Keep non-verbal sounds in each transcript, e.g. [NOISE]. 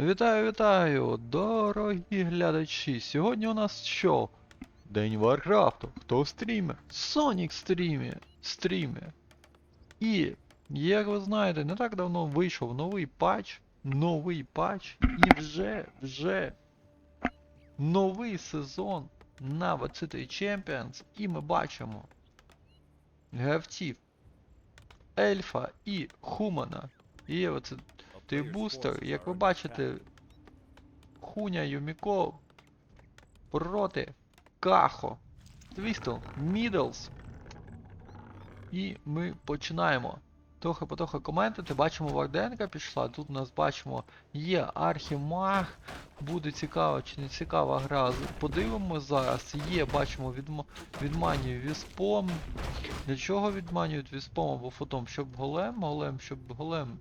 Вітаю, вітаю, дорогі глядачі. Сьогодні у нас що? День Варкрафту. Хто стріме? Сонік стріме. Стріме. І, як ви знаєте, не так давно вийшов новий патч. Новий патч. І вже, вже новий сезон на VCT Champions. І ми бачимо гравців Ельфа і Хумана. І оце той бустер, як ви бачите, Хуня Юміко проти Кахо. Твістл, Мідлс. І ми починаємо. Трохи потрохи коментити. Бачимо Варденка пішла. Тут у нас бачимо є Архімаг. Буде цікаво чи не цікава гра. Подивимось зараз. Є, бачимо, відм... відманює Віспом. Для чого відманюють Віспом або фотом? Щоб голем, голем, щоб голем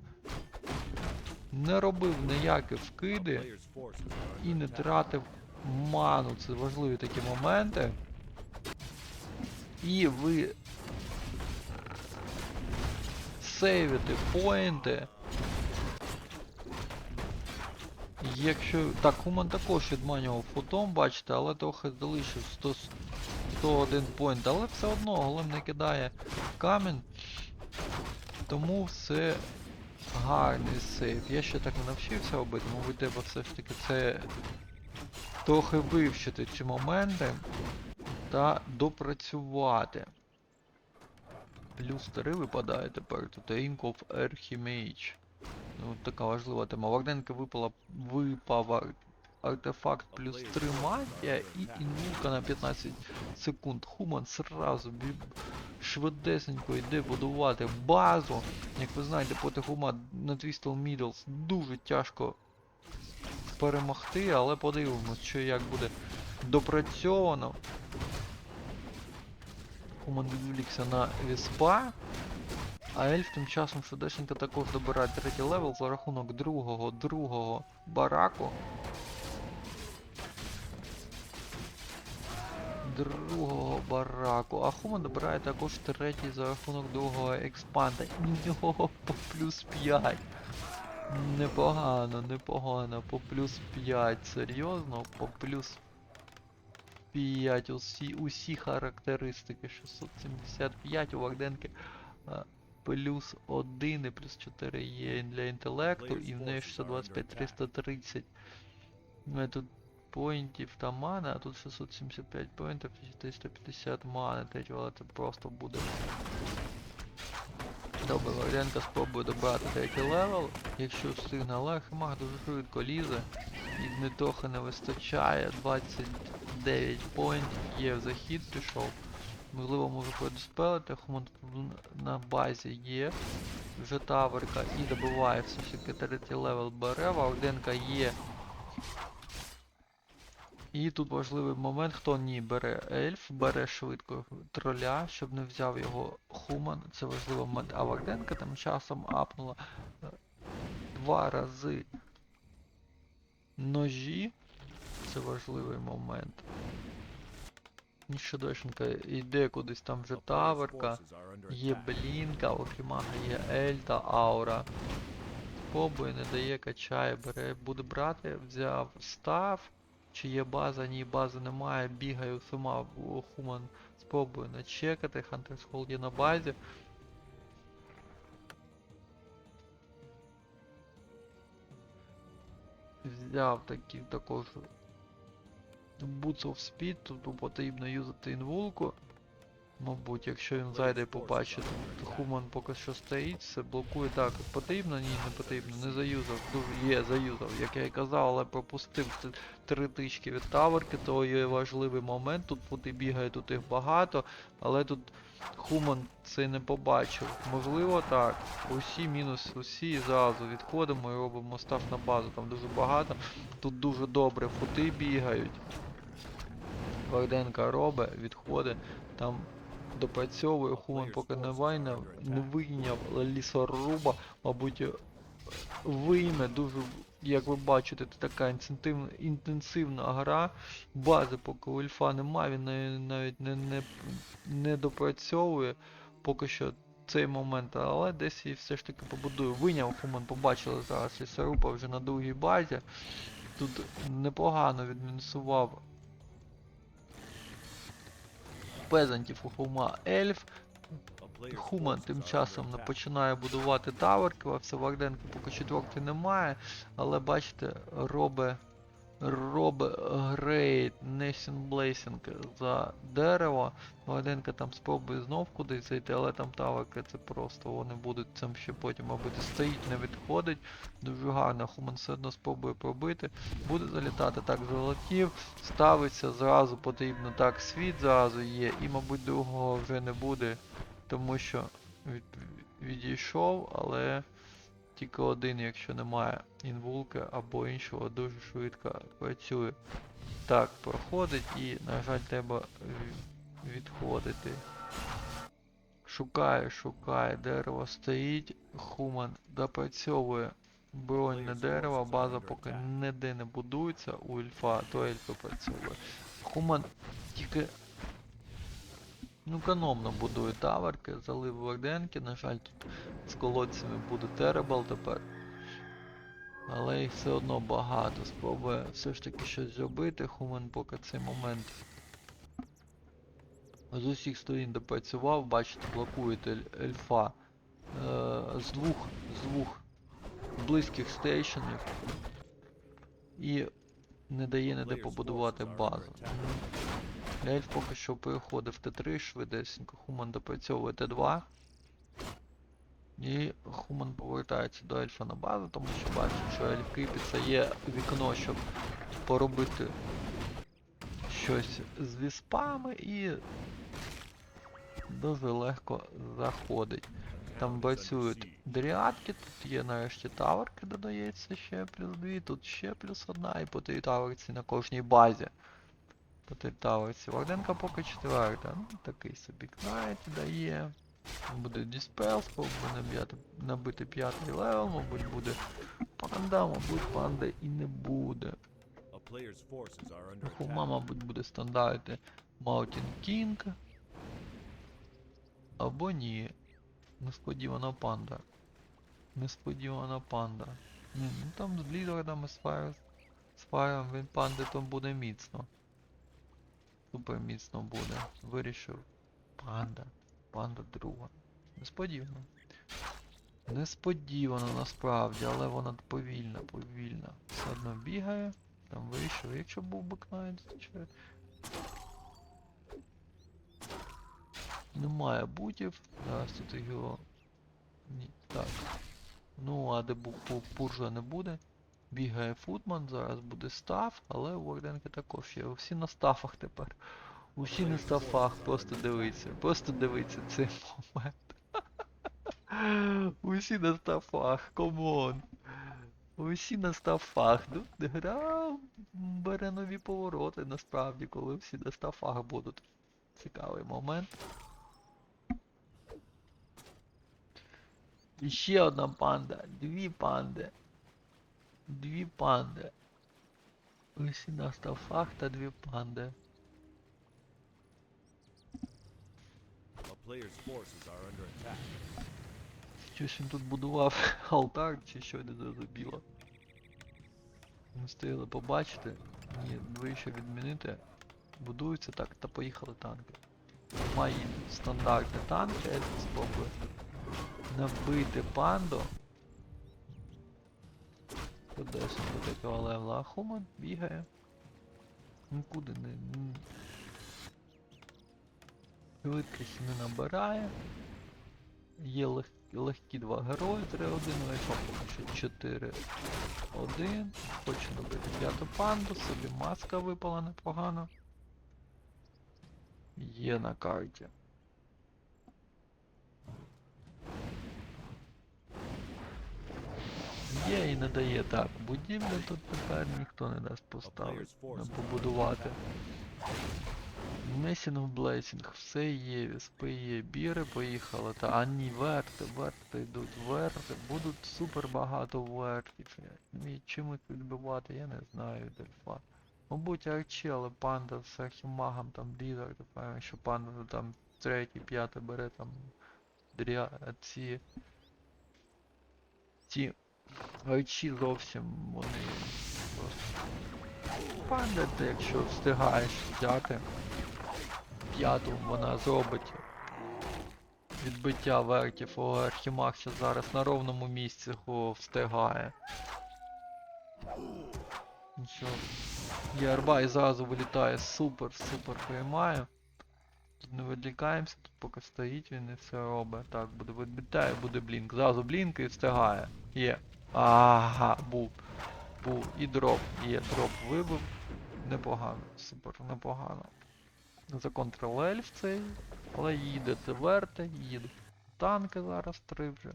не робив ніякі вкиди і не тратив ману. Це важливі такі моменти. І ви сейвите поінти. Якщо. Так, Хуман також відманював фотом, бачите, але трохи залишив 100, 101 поінт, але все одно голем не кидає камінь. Тому все гарний сейв. Я ще так не навчився робити, мабуть, треба все ж таки це трохи вивчити ці моменти та допрацювати. Плюс 3 випадає тепер тут Ring of Archimage. Ну, така важлива тема. Варденка випала, випав артефакт плюс 3 магія і інвулка на 15 секунд. Хуман сразу швидесенько йде будувати базу. Як ви знаєте, проти Хума на Twistle Middles дуже тяжко перемогти, але подивимось, що як буде допрацьовано. Хуман відволікся на Віспа. А ельф тим часом швидесенько також добирає третій левел за рахунок другого другого бараку. Другого бараку. А добирає також третій за рахунок другого експанда. І в нього [LAUGHS] по плюс 5. Непогано, непогано. По плюс 5. Серйозно, по плюс 5. Усі, усі характеристики. 675 у Варденки. а, Плюс 1 і плюс 4 є для інтелекту, і в неї 625 330 Ну, тут поінтів та мани, а тут 675 поінтів і 450 мани. Третього, це просто буде. Добре, Варенко спробує добрати третій левел. Якщо встигне, але Химах дуже швидко лізе. І не трохи не вистачає. 29 поінтів є в захід пішов. Можливо, може предоспелити, Хуман на базі є. Вже таверка і добиває все ж таки третій левел бере, Варденка є. І тут важливий момент, хто ні бере ельф, бере швидко троля, щоб не взяв його Хуман. Це важливий момент. А Варденка тим часом апнула два рази ножі. Це важливий момент. Нещодошенька йде кудись там вже таверка. Є Блінка, у Хімага є Ельта, Аура. Пробує, не дає, качає, бере, буде брати, взяв став. Чи є база, ні бази немає, бігаю сама Хуман спробую начекати, Hunter's Hold є на базі. Взяв такі також Boots of Speed, тут потрібно юзати інвулку. Мабуть, якщо він зайде і побачить, Хуман поки що стоїть, все блокує так. Потрібно? Ні, не потрібно. Не заюзав. Дуже є, заюзав, як я і казав, але пропустив три тички від таверки, то є важливий момент. Тут фути бігає, тут їх багато, але тут Хуман це не побачив. Можливо так. Усі мінус, усі і зразу відходимо і робимо став на базу. Там дуже багато. Тут дуже добре фути бігають. Варденка робить, відходить, там допрацьовує, Хуман поки не вийняв, не вийняв лісоруба, мабуть, е, вийме дуже, як ви бачите, це така інтенсивна, інтенсивна гра. Бази поки у Ільфа немає, він навіть, не, не, не допрацьовує. Поки що цей момент, але десь її все ж таки побудую. Виняв Хуман, побачили зараз лісорупа вже на другій базі. Тут непогано відмінусував пезантів у Хума ельф. Хуман тим часом починає будувати таверки, а все Варденко поки четвертий немає, але бачите, робе робе грейт Блейсінг за дерево. Варденко там спробує знов кудись зайти, але там таверки це просто вони будуть цим ще потім робити. Стоїть, не відходить. Дуже гарно, Хуман все одно спробує пробити. Буде залітати так залетів, ставиться, зразу потрібно так, світ зразу є, і мабуть другого вже не буде тому що від, відійшов, але тільки один, якщо немає інвулки або іншого, дуже швидко працює. Так, проходить і, на жаль, треба відходити. Шукає, шукає, дерево стоїть, Хуман допрацьовує бронь дерево, база поки ніде не будується, у ельфа, то ельфи працює. Хуман тільки Ну, економно будує таверки, залив варденки, на жаль, тут з колодцями буде теребал тепер. Але їх все одно багато. Спробує все ж таки щось зробити, Хумен поки цей момент. З усіх сторін допрацював, бачите, блокують ель- ельфа. Е, з двох, з двох близьких стейшенів. І не дає ніде побудувати базу. Ельф поки що переходив в Т3 швидесенько, Хуман допрацьовує Т2. І Хуман повертається до ельфа на базу, тому що бачить, що ельф кріпиться є вікно, щоб поробити щось з віспами і дуже легко заходить. Там працюють дріадки, тут є нарешті таверки, додається ще плюс 2, тут ще плюс одна і по три таверці на кожній базі. По три. Варденка поки четверта. Ну, такий собі кнайт дає. Буде Dispel, спробує набити п'ятий левел, мабуть буде панда, мабуть панда і не буде. Хума, мабуть, буде стандарти Mountain King. Або ні. Несподівана панда. Несподівана панда. Ні, ну там з з Fire, з Fire він панди то буде міцно. Супер міцно буде. Вирішив. Панда. Панда друга. Несподівано. Несподівано насправді, але вона повільна, повільна. Все одно бігає. Там вийшов, якщо був би Кнайт, звичайно. Немає бутів. Зараз тут його. Ні, так. Ну, а де пуржа не буде. Бігає футман, зараз буде стаф, але у Варденки також є. Всі на стафах тепер. Усі на стафах, просто дивіться. Просто дивіться цей момент. [LAUGHS] Усі на стафах, комон. Усі на стафах. Ну, гра бере нові повороти насправді, коли всі на стафах будуть. Цікавий момент. І ще одна панда. Дві панди. Дві панди. Усі на стафах та дві панди. Щось він тут будував [LAUGHS] алтар чи що не зрозуміло. Не встигли побачити. Ні, вище відмінити. Будуються так, та поїхали танки. Має стандартний танк, я спробую набити панду. Кудись до такого левела. А Хуман бігає. Нікуди не. Швидкість не набирає. Є лег... легкі два герої 3-1, альфа поки що 4-1. Хочу набити п'яту панду, собі маска випала непогано. Є на карті. Є і не дає так. Будівлю тут тепер ніхто не дасть поставити, побудувати. Месінг Блейсінг, все є, віспи є, біри поїхали, та а ні, верти, верти йдуть, верти, будуть супер багато вертів. І чим їх відбивати, я не знаю, дельфа. Мабуть, арчі, але панда з архімагом там лідер, тепер, що панда там третій, п'ятий бере там дря... ці. Ці речі зовсім вони просто. Панда, якщо встигаєш взяти п'яту, вона зробить відбиття вертів, о Архімакса зараз на ровному місці його встигає. Нічого. Ярба і зразу вилітає, супер, супер приймає. Тут не відлікаємося, тут поки стоїть він і все робить. Так, буде відбиття буде блінк. Зразу блінк і встигає. Є. Ага, був. Був. І дроп. Є, дроп вибив. Непогано, супер, непогано. Законтрол ельф цей, але їде це верте, їде. Танки зараз три вже.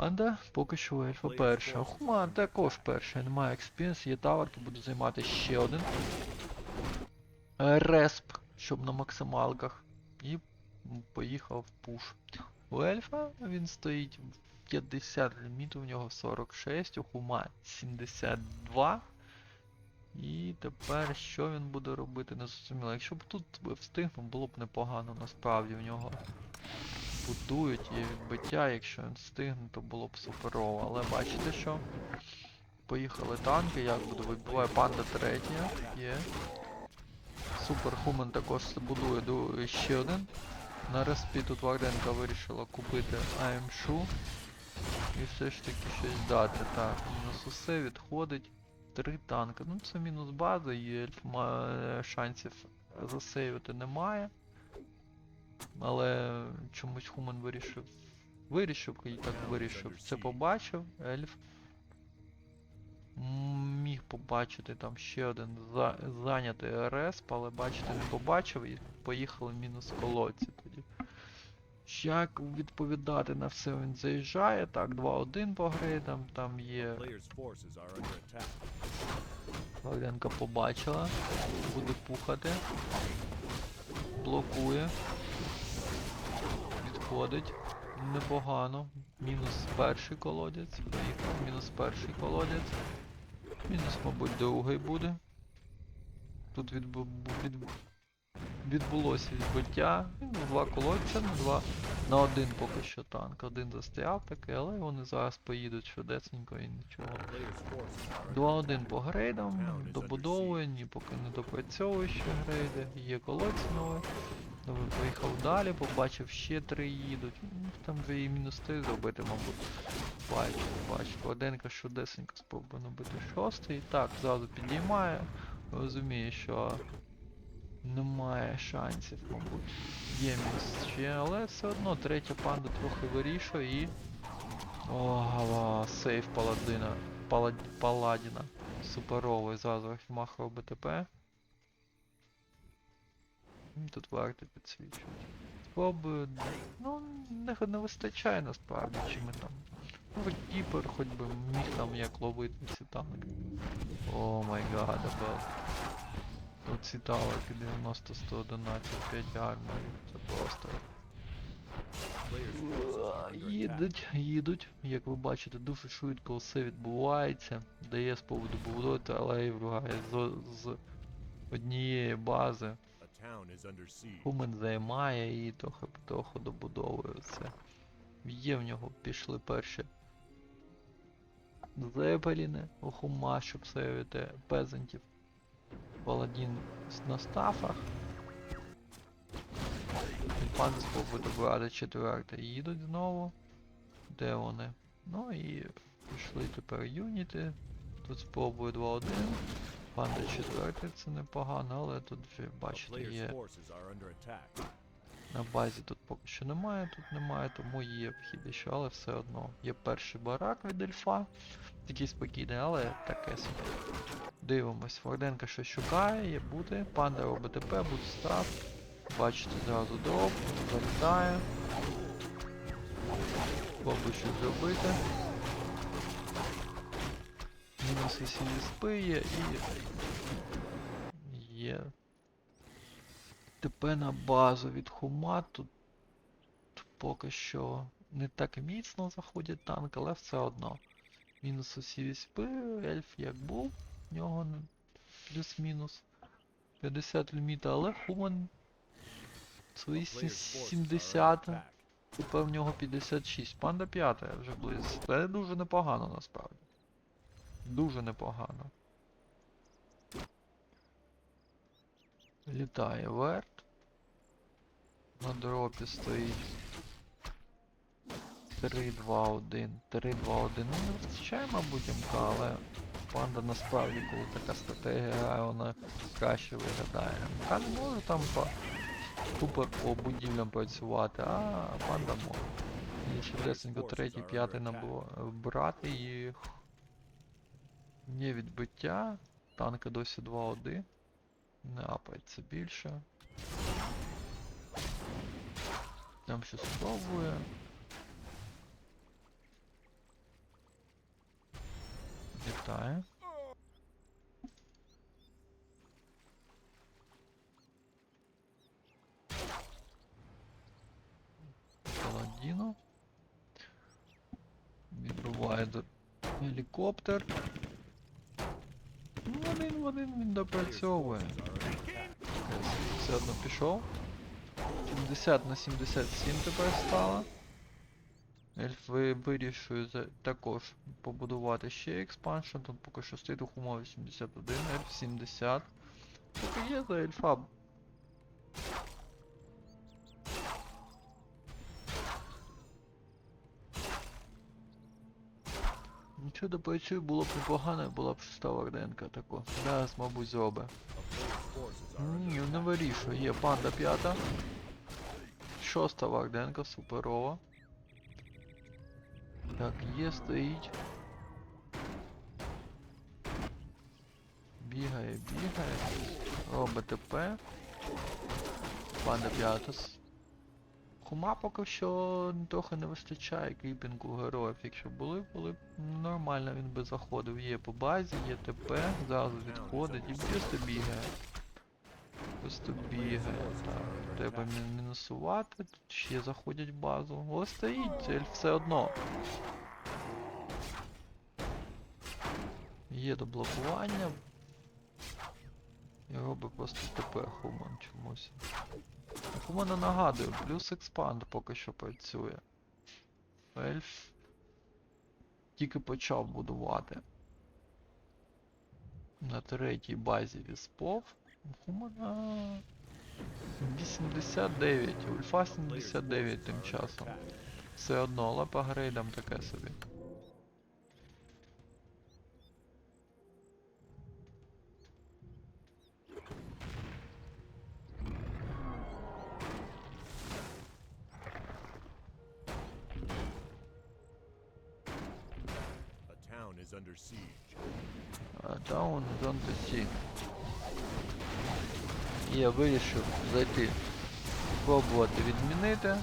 Панда поки що у ельфа перша. Хуман також перша. Немає експінс, є тавер, буду займати ще один. Респ, щоб на максималках. І поїхав пуш. У ельфа він стоїть в 50 ліміту, в нього 46, у хума 72. І тепер що він буде робити, не зрозуміло. Якщо б тут встигнув, було б непогано, насправді в нього будують і відбиття, якщо він встигне, то було б суперово. Але бачите що? Поїхали танки, як буде вибиває панда третя. Є. Супер Хумен також будує ще один. На респі тут Варденка вирішила купити АМШу. І все ж таки щось дати. Так, мінус усе відходить. Три танки. Ну це мінус база, і шансів засейвити немає. Але чомусь Хумен вирішив. Вирішив, і так вирішив. Це побачив, ельф. Міг побачити там ще один за... зайнятий РС, але бачите, не побачив і поїхали мінус колодці тоді. Як відповідати на все він заїжджає, так, 2-1 по грейдам, там є. Вавленка побачила, буде пухати, блокує, відходить, непогано, мінус перший колодязь, поїхав, мінус перший колодязь, мінус, мабуть, другий буде. Тут відбу... від... відбулося відбиття, мінус два колодця, на два, на один поки що танк, один застряв такий, але вони зараз поїдуть швидесенько і нічого. Player's forces are under 2-1 по грейдам, добудовує, ні поки не допрацьовує ще грейди, є колодці нові. Добре, поїхав далі, побачив ще три їдуть. Ну, Там вже і мінус 3 зробити, мабуть. Бачу, бачу. Кладенка швидесенько спробує набити шостий. Так, зразу підіймає. Розуміє, що немає шансів, мабуть. Є мінус ще, але все одно третя панда трохи вирішує і. Ого, сейф паладина. Палад... Паладіна. Суперовий зразу Архімах робить ТП. Тут варто підсвічувати. Спробую. Ну, не, не вистачає насправді, чи ми там. Ну, Кіпер хоч би міг там як ловити ці танки. О май гад, або. Тут ці таверки 90 111 5 арморів. Це просто. Їдуть, їдуть. Як ви бачите, дуже швидко все відбувається. Дає спробу добудувати, але і вругає з, з однієї бази. Хумен займає і трохи потроху добудовує це. Є в нього пішли перші зепеліни хума, щоб сейвити пезентів. Паладін на стафах. Пан спробує добрати четверте. Їдуть знову. Де вони? Ну і пішли тепер юніти. Тут спробує 2-1. Панда четвертий, це непогано, але тут вже бачите є. На базі тут поки що немає, тут немає, тому є вхід ще, але все одно. Є перший барак від ельфа. Такий спокійний, але таке собі. Дивимось, Варденка щось шукає, є бути. Панда робить ТП, буде став. Бачите зразу дроп, залітає. Пробує щось зробити. Мінус усі спи є і. Є ТП на базу від хума тут поки що не так міцно заходять танк, але все одно. Мінус усі віспи, ельф як був, в нього плюс-мінус. 50 ліміта, але Хуман свої Player's forces are 70, under тепер в нього 56. Панда 5 вже близько. Це дуже непогано насправді. Дуже непогано. Літає верт. На дропі стоїть. 3-2-1. 3-2-1. Ну не вистачає, мабуть, МК, але панда насправді, коли така стратегія вона краще виглядає. МК не може там по супер по будівлям працювати, а панда може. І швидесенько третій, п'ятий набо брати їх. Є відбиття. Танки досі 2-1. Не апається більше. Там щось спробує. Вітає. Паладіно. Відбуває гелікоптер. Ну, один в один він допрацьовує. Все одно пішов. 70 на 77 тепер стало. Ельфи вирішують також побудувати ще експаншн. Тут поки що стоїть умови 81, ельф 70. Так і є за ельфа. Нічого допрацює, було б непогано, була б шеста варденка тако. Зараз, мабуть, are Ні, не attack. вирішує. Є панда п'ята. Шоста Варденка, суперова. Так, є, стоїть. Бігає, бігає. Робить ТП. Панда п'ята. Хума поки що трохи не вистачає кріпінгу героїв. Якщо були, були б нормально, він би заходив. Є по базі, є ТП, зразу відходить і просто бігає. Просто бігає. Так, треба мінусувати. Тут ще заходять в базу. Ось стоїть, цель все одно. Є до блокування. І робить просто ТП Хуман чомусь. Хумана нагадую, плюс експанд поки що працює. Ельф тільки почав будувати. На третій базі віспов. Хумана 89, Ульфа 79 тим часом. Все одно, по грейдам таке собі. Down, don't see. Я вирішив зайти, спробувати відмінити.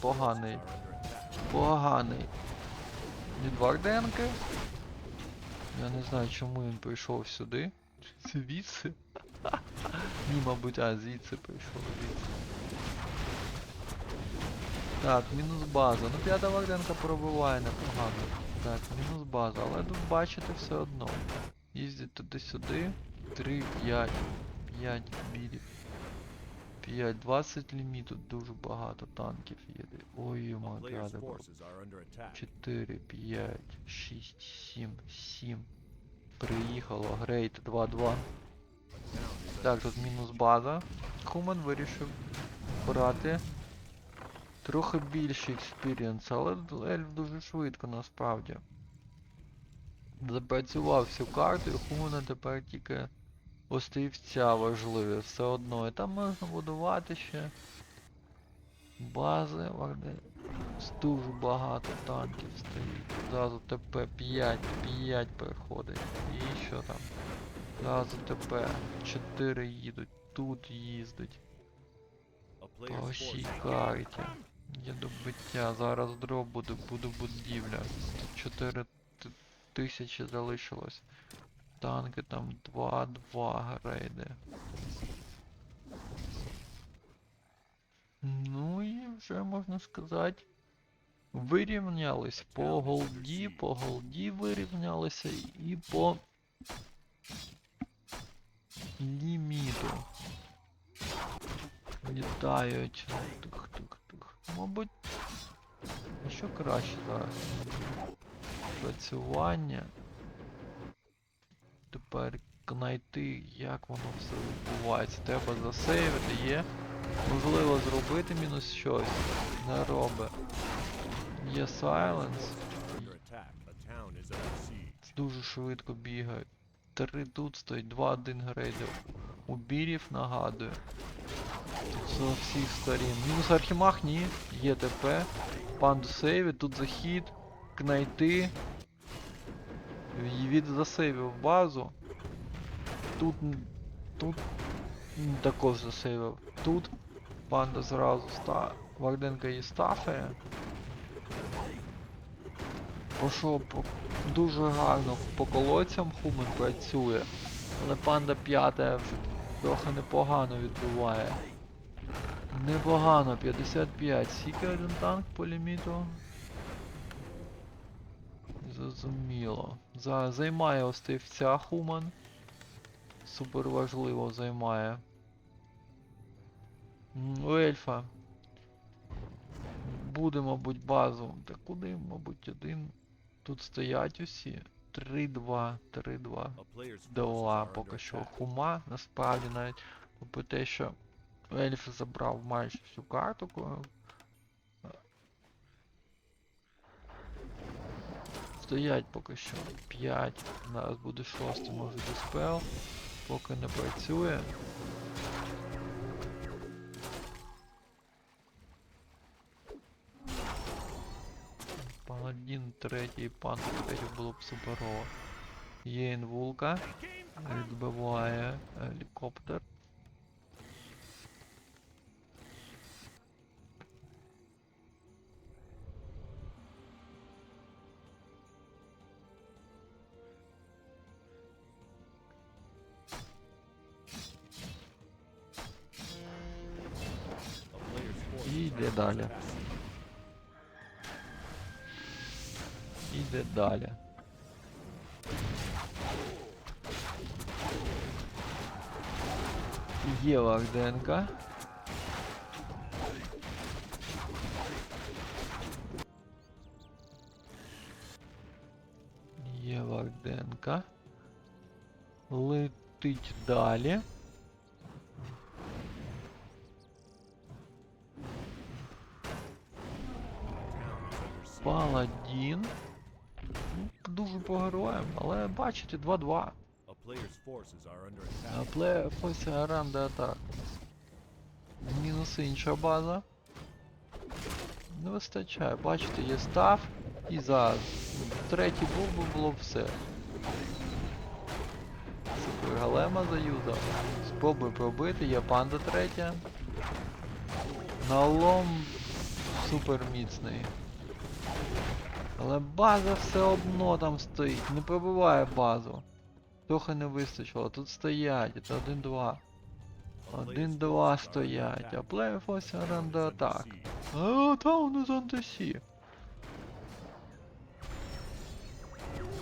Поганий, поганий від Варденки. Я не знаю, чому він прийшов сюди. Звідси. Ні, мабуть, а звідси прийшов, звідси. Так, мінус база. Ну п'ята Варденка пробиває непогано. Так, мінус база, але тут бачите все одно. Їздять туди-сюди. 3, 5, 5 білів. 5, 20 ліміту, дуже багато танків їде. Ой, attack. 4, 5, 6, 7, 7. Приїхало, грейт 2-2. A town is Так, тут мінус база. Хуман вирішив брати трохи більший експірієнс, але ельф дуже швидко насправді. Запрацював всю карту і у Хумана тепер тільки острівця важливі все одно. І там можна будувати ще бази, варди. Дуже багато танків стоїть. Зразу ТП 5, 5 переходить. І що там? Зразу ТП 4 їдуть, тут їздить. По всій карті. Є добиття, зараз дроп буде, буде будівля. Тут 4 тисячі залишилось. Танки там 2-2 грейди. Ну і вже можна сказати. Вирівнялись по голді, по голді вирівнялися і по ліміту. Літають. Тух-тух-тух. Мабуть. Що краще зараз? Працювання. Тепер знайти, як воно все відбувається. Треба засейвити, є. Можливо зробити мінус щось. Не робить. Є сайленс. Дуже швидко бігають. Три тут стоїть, два один грейдер. У бірів нагадую. З всіх сторін. Мінус архімах, ні. Є ТП. Панду сейвить, тут захід. Кнайти. Від засейвив базу. Тут. Тут також засейвив. Тут панда зразу ста. Варденка її стафає. Пішов по дуже гарно по колодцям Хумен працює. Але панда п'ята вже трохи непогано відбиває. Непогано, 55. Скільки один танк по ліміту? Зрозуміло. За, займає остивця Хуман. Супер важливо займає. У ельфа. Буде, мабуть, базу. Та куди, мабуть, один. Тут стоять усі. 3-2, 3-2. A Дала поки що хума, насправді навіть попри те, що Ельф забрав майже всю карту. Стоять поки що 5, зараз буде 6, може диспел, поки не працює. Паладін третій, пан третій було б суперово. Є інвулка. Відбиває гелікоптер. Далі. Є Вагденка. Є Вагденка. Летить далі. Town is under siege. Паладін. Дуже по героям, але бачите, 2-2. A player's forces are under attack. А плеєр аренда атак. Мінус інша база. Не вистачає. Бачите, є став і зараз. Третій був би було все. Супер Галема заюзав. Спробуй пробити, є панда третя. Налом супер міцний. Але база все одно там стоїть, не пробиває базу. Трохи не вистачило, тут стоять, це 1-2. A player's 1-2 forces are under стоять, а плеєр оренда атак. А, там у антисі.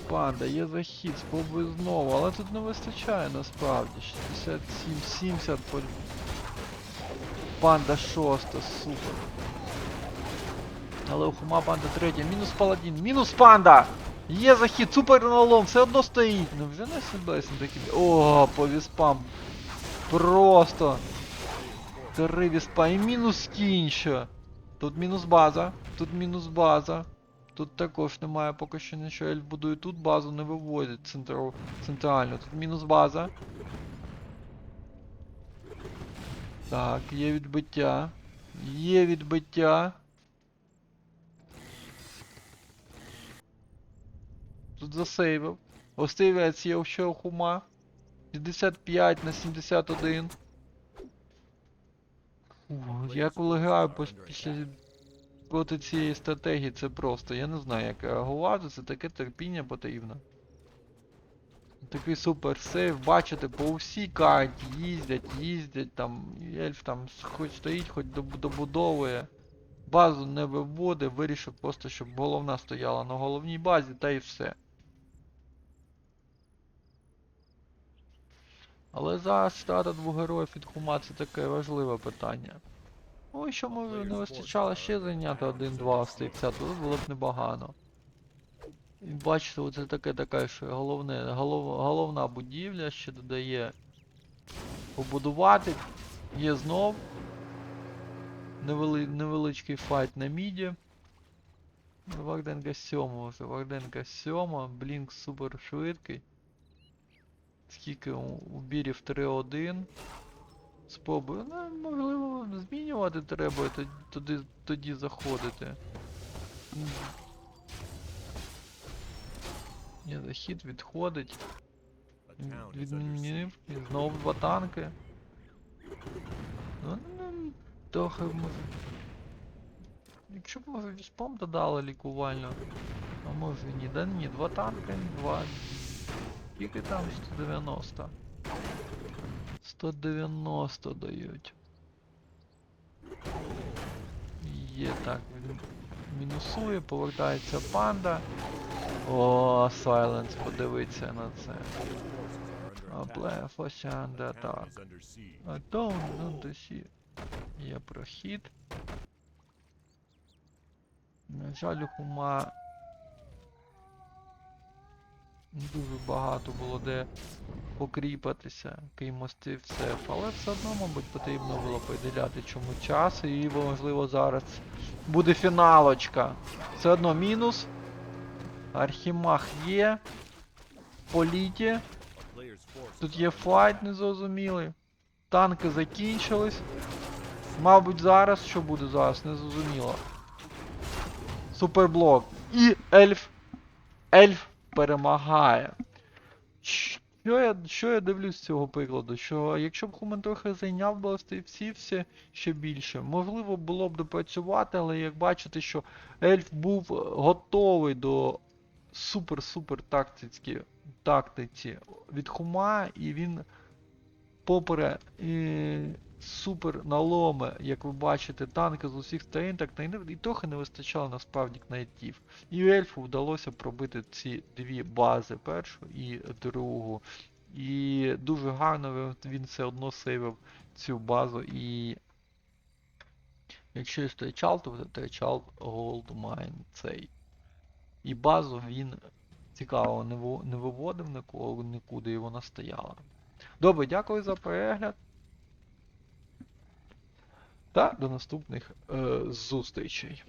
Панда, є захід, спробуй знову, але тут не вистачає насправді. 67, 70 по... Панда шоста, супер. Але у Хума панда третя. Мінус паладін, мінус панда! Є захід, супер налом, все одно стоїть. Ну вже не себе такі. О, по віспам. Просто. Три віспа і мінус кінь. Тут мінус база, тут мінус база. Тут також немає поки що нічого. Ельф будує тут базу, не виводять центру, центрально. Тут мінус база. Так, є відбиття. Є відбиття. Тут засейвив. Остивець є ще хума. 55 на 71. Фу, я коли граю після проти цієї стратегії, це просто. Я не знаю, як реагувати, це таке терпіння потрібно. Такий супер сейв, бачите, по всій карті їздять, їздять, там, ельф там хоч стоїть, хоч добудовує. Базу не виводить, вирішив просто, щоб головна стояла на головній базі, та і все. Але зараз стати двох героїв від хума це таке важливе питання. Ну, і що може не вистачало ще зайняти один-два стільця, то було б непогано. І бачите, оце таке таке, що головне, голов, головна будівля ще додає побудувати. Є знов невели, невеличкий файт на міді. Варденка 7 вже, Варденка 7, Блінк супер швидкий. Скільки у, у 3-1. Спробую. Ну, можливо, змінювати треба і тоді, тоді, заходити. Ні, захід відходить. Відмінив. І знову два танки. Ну, ну, трохи може. Якщо б може віспом додали лікувально. А може ні, да ні, два танки, два. Скільки там 190? 190 дають. Є так, мінусує, повертається панда. О, Сайленс, подивиться на це. Your forces are under А attack. Плея Фосянда The town так. А то ну досі. Є прохід. На жаль, у Хума дуже багато було де покріпатися, крім мостів але все одно, мабуть, потрібно було приділяти чому час, і можливо зараз буде фіналочка. Все одно мінус. Архімах є. Політі. Тут є файт незрозумілий. Танки закінчились. Мабуть, зараз що буде зараз, не зрозуміло. Суперблок. І ельф. Ельф перемагає. Що я, що я дивлюсь з цього прикладу? Що якщо б Хумен трохи зайняв би всі все ще більше, можливо було б допрацювати, але як бачите, що ельф був е, готовий до супер-супер тактиці, тактиці від Хума, і він попри е, супер наломи, як ви бачите, танки з усіх сторін, так і трохи не вистачало насправді кнайтів. І ельфу вдалося пробити ці дві бази, першу і другу. І дуже гарно він- все одно сейвив цю базу. І якщо і втрачав, то втрачав Goldmine цей. І базу він цікаво не, виводив нікуди, і вона стояла. Добре, дякую за перегляд. Та до наступних е, зустрічей.